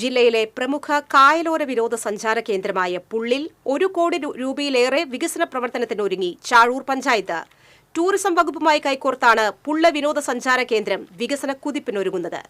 ജില്ലയിലെ പ്രമുഖ കായലോര വിനോദ സഞ്ചാര കേന്ദ്രമായ പുള്ളിൽ ഒരു കോടി രൂപയിലേറെ വികസന പ്രവർത്തനത്തിനൊരുങ്ങി ചാഴൂർ പഞ്ചായത്ത്. ടൂറിസം വകുപ്പുമായി കൈകോർത്താണ് പുള്ള വിനോദസഞ്ചാര കേന്ദ്രം വികസന കുതിപ്പിനൊരുങ്ങുന്നത്.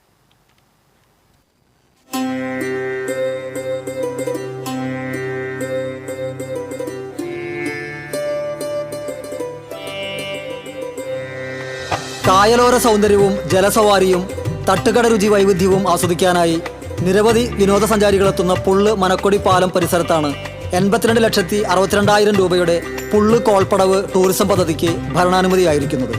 കായലോര സൗന്ദര്യവും ജലസവാരിയും തട്ടുകട രുചി വൈവിധ്യവും ആസ്വദിക്കാനായി നിരവധി വിനോദസഞ്ചാരികളെത്തുന്ന പുള്ള് മനക്കൊടി പാലം പരിസരത്താണ്. എൺപത്തിരണ്ട് ലക്ഷത്തി അറുപത്തിരണ്ടായിരം രൂപയുടെ പുള്ള് കോൾപ്പടവ് ടൂറിസം പദ്ധതിക്ക് ഭരണാനുമതിയായിരിക്കുന്നത്.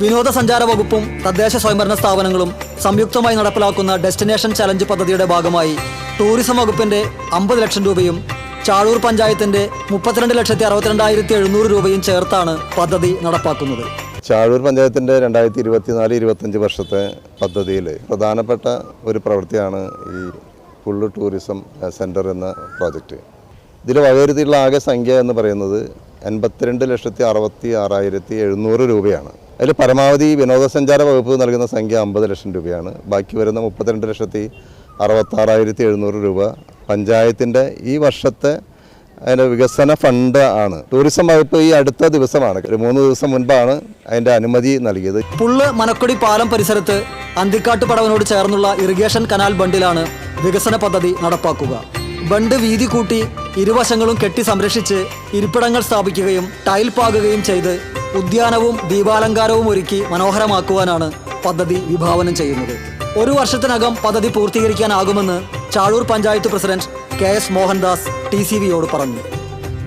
വിനോദസഞ്ചാര വകുപ്പും തദ്ദേശ സ്വയംഭരണ സ്ഥാപനങ്ങളും സംയുക്തമായി നടപ്പിലാക്കുന്ന ഡെസ്റ്റിനേഷൻ ചലഞ്ച് പദ്ധതിയുടെ ഭാഗമായി ടൂറിസം വകുപ്പിന്റെ അമ്പത് ലക്ഷം രൂപയും ചാഴൂർ പഞ്ചായത്തിന്റെ മുപ്പത്തിരണ്ട് ലക്ഷത്തി അറുപത്തിരണ്ടായിരത്തി എഴുന്നൂറ് രൂപയും ചേർത്താണ് പദ്ധതി നടപ്പാക്കുന്നത്. ചാഴൂർ പഞ്ചായത്തിന്റെ രണ്ടായിരത്തി ഇരുപത്തിനാല് ഇരുപത്തഞ്ച് വർഷത്തെ പദ്ധതിയിൽ പ്രധാനപ്പെട്ട ഒരു പ്രവൃത്തിയാണ് ഈ ഫുള്ള് ടൂറിസം സെന്റർ എന്ന പ്രോജക്റ്റ്. ഇതിൽ വകയിരുത്തിയുള്ള ആകെ സംഖ്യ എന്ന് പറയുന്നത് എൺപത്തിരണ്ട് ലക്ഷത്തി അറുപത്തി ആറായിരത്തി എഴുന്നൂറ് രൂപയാണ്. അതിൽ പരമാവധി വിനോദസഞ്ചാര വകുപ്പ് നൽകുന്ന സംഖ്യ അമ്പത് ലക്ഷം രൂപയാണ്. ബാക്കി വരുന്ന മുപ്പത്തിരണ്ട് ലക്ഷത്തി അറുപത്താറായിരത്തി എഴുന്നൂറ് രൂപ പഞ്ചായത്തിന്റെ ഈ വർഷത്തെ അതിന്റെ വികസന ഫണ്ട് ആണ്. ടൂറിസം വകുപ്പ് ഈ അടുത്ത ദിവസമാണ്. ഒരു മൂന്ന് ദിവസം മുൻപാണ് അതിന്റെ അനുമതി നൽകിയത്. പുള്ള് മനക്കൊടി പാലം പരിസരത്ത് അന്തിക്കാട്ട് പടവനോട് ചേർന്നുള്ള ഇറിഗേഷൻ കനാൽ ബണ്ടിലാണ് വികസന പദ്ധതി നടപ്പാക്കുക. ബണ്ട് വീതി കൂട്ടി ഇരുവശങ്ങളും കെട്ടി സംരക്ഷിച്ച് ഇരിപ്പിടങ്ങൾ സ്ഥാപിക്കുകയും ടൈൽ പാകുകയും ചെയ്ത് ഉദ്യാനവും ദീപാലങ്കാരവും ഒരുക്കി മനോഹരമാക്കുവാനാണ് പദ്ധതി വിഭാവനം ചെയ്യുന്നത്. ഒരു വർഷത്തിനകം പദ്ധതി പൂർത്തീകരിക്കാനാകുമെന്ന് Chazhoor panchayat president K S Mohandas T C വിയോട് പറഞ്ഞു.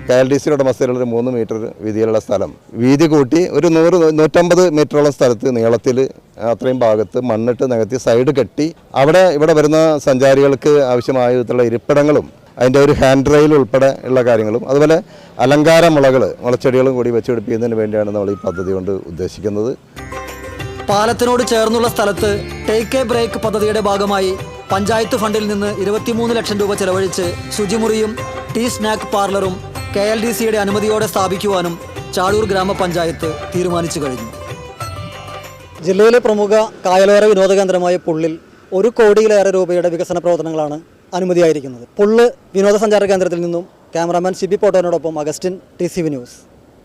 കെ എൽ ഡി സിയുടെ ഉടമസ്ഥയിലുള്ള ഒരു മൂന്ന് മീറ്റർ വീതിയിലുള്ള സ്ഥലം. വീതി കൂട്ടി ഒരു നൂറ് നൂറ്റമ്പത് മീറ്ററോളം സ്ഥലത്ത് നീളത്തിൽ അത്രയും ഭാഗത്ത് മണ്ണിട്ട് നികത്തി സൈഡ് കെട്ടി അവിടെ ഇവിടെ വരുന്ന സഞ്ചാരികൾക്ക് ആവശ്യമായ വിധത്തിലുള്ള ഇരിപ്പിടങ്ങളും അതിന്റെ ഒരു ഹാൻഡ് റെയിൽ ഉൾപ്പെടെ ഉള്ള കാര്യങ്ങളും അതുപോലെ അലങ്കാര മുളകൾ മുളച്ചെടികളും കൂടി വെച്ചുപിടിപ്പിക്കുന്നതിന് വേണ്ടിയാണ് നമ്മൾ ഈ പദ്ധതി കൊണ്ട് ഉദ്ദേശിക്കുന്നത്. പാലത്തിനോട് ചേർന്നുള്ള സ്ഥലത്ത് ടേക്ക് എ ബ്രേക്ക് പദ്ധതിയുടെ ഭാഗമായി പഞ്ചായത്ത് ഫണ്ടിൽ നിന്ന് ഇരുപത്തിമൂന്ന് ലക്ഷം രൂപ ചെലവഴിച്ച് ശുചിമുറിയും ടീ സ്നാക്ക് പാർലറും കെ എൽ ഡി സിയുടെ അനുമതിയോടെ സ്ഥാപിക്കുവാനും ചാളൂർ ഗ്രാമപഞ്ചായത്ത് തീരുമാനിച്ചു കഴിഞ്ഞു. ജില്ലയിലെ പ്രമുഖ കായലോര വിനോദ കേന്ദ്രമായ പുള്ളിൽ ഒരു കോടിയിലേറെ രൂപയുടെ വികസന പ്രവർത്തനങ്ങളാണ് അനുമതിയായിരിക്കുന്നത്. പുള്ള് വിനോദസഞ്ചാര കേന്ദ്രത്തിൽ നിന്നും cameraman Sibi പോട്ടോനോടൊപ്പം Augustine T C V news.